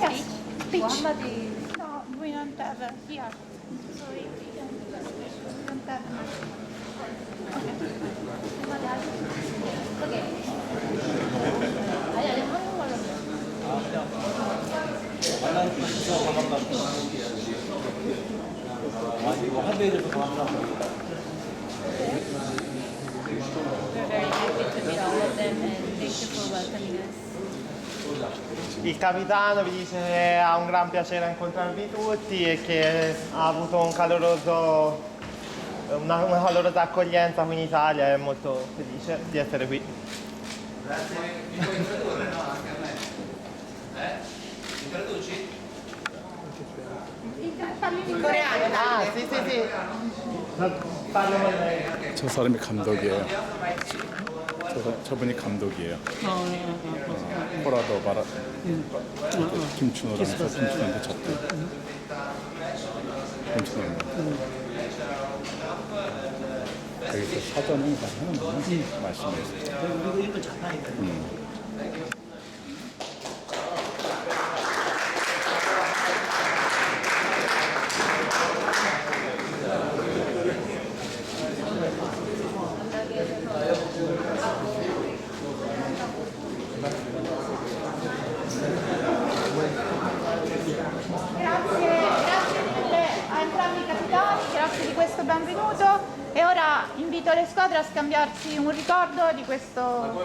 Yes. Beach. No, we don't have a here. We, don't, have. Okay. Okay. Il capitano vi dice che ha un gran piacere a incontrarvi tutti e che ha avuto un caloroso, una, una calorosa accoglienza qui in Italia e è molto felice di essere qui. Grazie. Mi puoi introdurre, no? Anche a me. Eh? Mi traduci? In coreano. Ah, sì, sì, sì. Parlo con lei. 저 사람이 감독이에요. 저, 저분이 감독이에요. 호라도 바라 김춘호라면서 김춘호한테 졌대. 김춘호는 여기서 사전 행사 하는구나. 말씀해서. 그리고 일본 잘하니까. Grazie, benvenuto e ora invito le squadre a scambiarsi un ricordo di questo,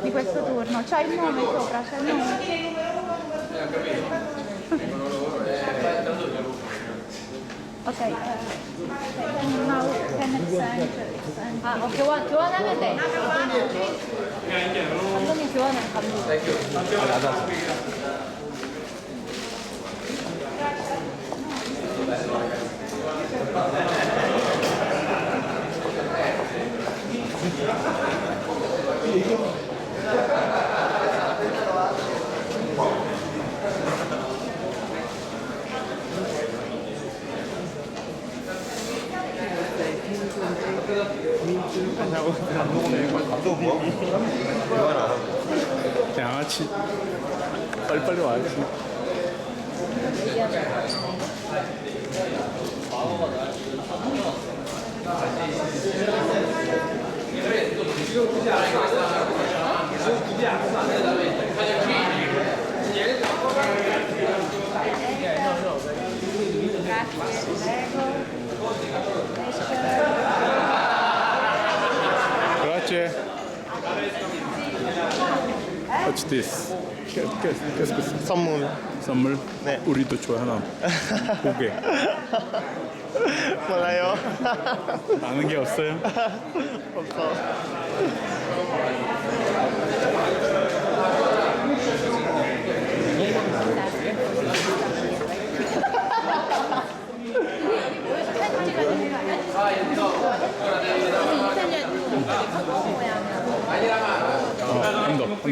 di questo turno. C'è il nome sopra, c'è il nome. Ok, uh, now can exchange. Ah, okay, one, you wanna have a day? How long if you wanna come? Thank you. 양아치 빨리빨리 와야지. What's this? Qu'est-ce que c'est? 선물. 선물? 네. 우리도 좋아하나? 고개. 몰라요. 아는 게 없어요? 없어. 어,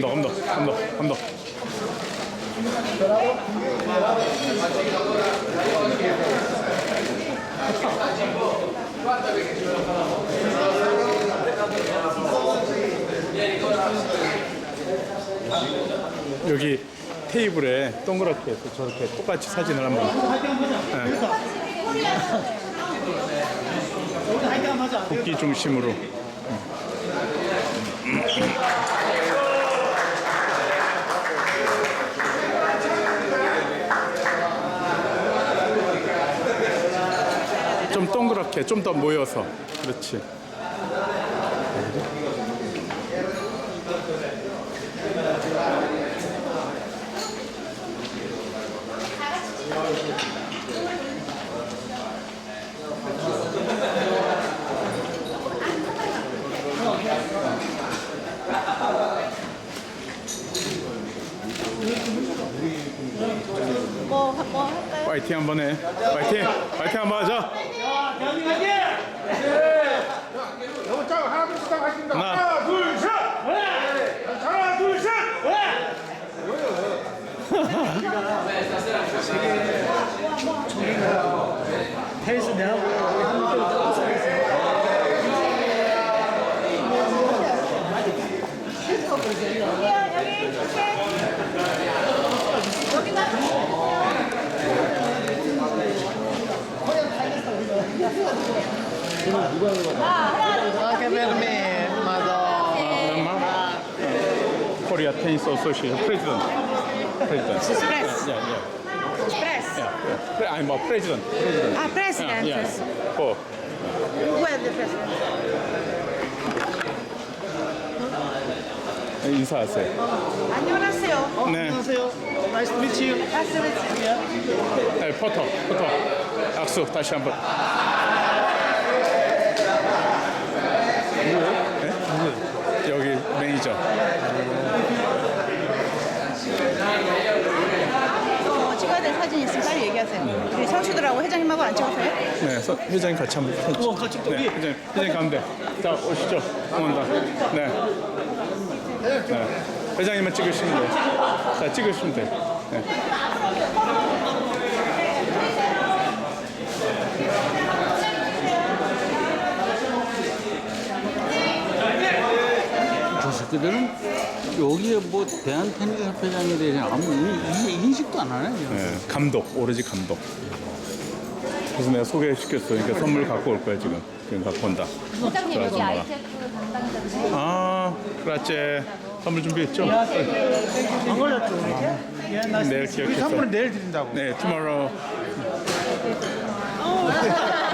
감독, 감독, 감독, 감독. 여기 테이블에 동그랗게 해서 저렇게 똑같이 사진을 한번 하자. 국기 중심으로 좀 동그랗게 좀 더 모여서. 그렇지. 뭐, 뭐 할까요? 파이팅 한번 해. 파이팅. 파이팅 한번 하자 대한민국 화이팅! 하나 하나, 둘, 셋! 테니스 내하고 우리 한국 때 여기요, 여기, 이렇게. 여기 가서 Anche per me, madonna. Korea Tennis Association President. President. Espresso. Yeah, yeah, Espresso. yeah. yeah. I'm a president. President. Ah, president. Yeah, yeah. For Where the president? 인사하세요. 안녕하세요. 네. 안녕하세요. 나이스 투 미치 유. 말씀해주세요. 네, 포토, 포토. 악수 다시 한번. 네? 여기 매니저. 어, 찍어야 될 사진 있으면 빨리 얘기 하세요. 우리 선수들하고 회장님하고 안 찍으세요? 네, 서, 회장님 같이 한번 편 어, 같이 또 네, 위. 회장님, 회장님 가운데. 자, 오시죠. 고맙다. 네. 네. 회장님만 찍으시면 돼요. 자, 찍으시면 돼요. 네. 저 새끼들은 여기에 뭐 대한 테니스 협회장에 대해서 아무 인- 인- 인식도 안 하네. 그냥. 네, 감독, 오로지 감독. 그래서 내가 소개시켰어. 그러니까 선물 갖고 올 거야, 지금. 지금 갖고 온다. 회장님 여기 ITF 담당자인데 아, 그렇지. 선물 준비했죠? 안 걸렸죠? 예, 나이스. 내일 기억했어. 내일 드린다고. 네, tomorrow.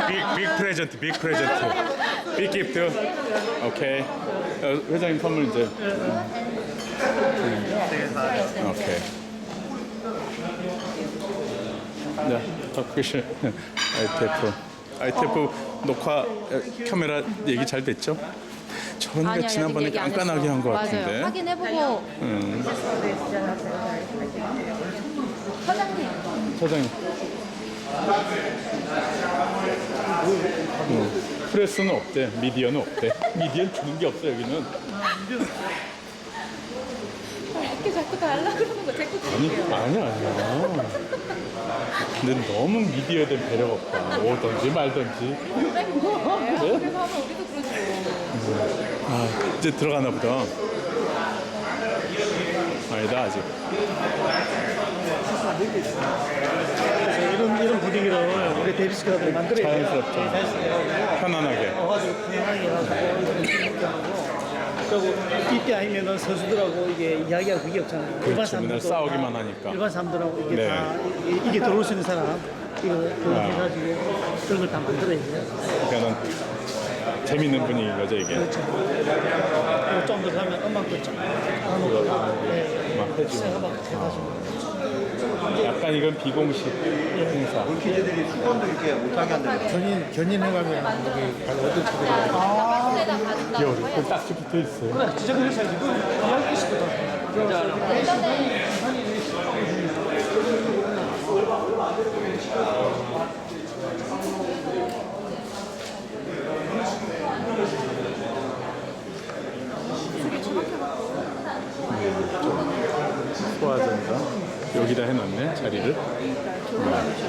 big, big present, big present. big gift. 오케이. 어, 회장님 선물 이제. 음. 오케이. 네, 덕분에 ITF. ITF 녹화 어, 카메라 얘기 잘 됐죠? 저희가 아니, 아니, 지난번에 얘기 안 깐깐하게. 한 것 맞아요. 같은데. 확인해보고 음, 사장님 사장님. 음, 프레스는 없대. 미디어는 없대. 미디어는 주는 게 없어 여기는. 이렇게 자꾸 달라 그러는 거 자꾸 아니 아니야 아니야. 근데 너무 미디어에 대한 배려가 없다. 오든지 말든지. 그래서 하면 우리도 그러지 아 이제 들어가나 보다. 아니다 아직. 그래서 이런 이런 데비스가 만들어야 돼요. 자연스럽죠. 편안하게. 와가지고 편하게 해가지고 이렇게 하고 그리고 이때 아니면은 선수들하고 이게 이야기할 그게 없잖아요. 그렇죠. 맨날 싸우기만 다 하니까. 일반 사람들하고 이게 네. 다 이게, 이게 들어올 수 있는 사람 이거 그거 아. 해가지고 그런 걸 다 만들어야 돼요. 그러니까 재밌는 분위기인 거죠 이게. 그리고 좀더 가면 음악도 좀 하고 네. 막 해주고. 음악 해가지고 약간 이건 비공식 행사. 기자들이 수건도 이렇게 못하게 한다고. 견인 견인해가면 어떤 차들이 박스에다 가진다고 귀여워. 딱지 붙어 있어요. 그래 진짜 그래서 지금 이야기 있거든. 예전에 소화전자 여기다 해놨네 자리를. 아.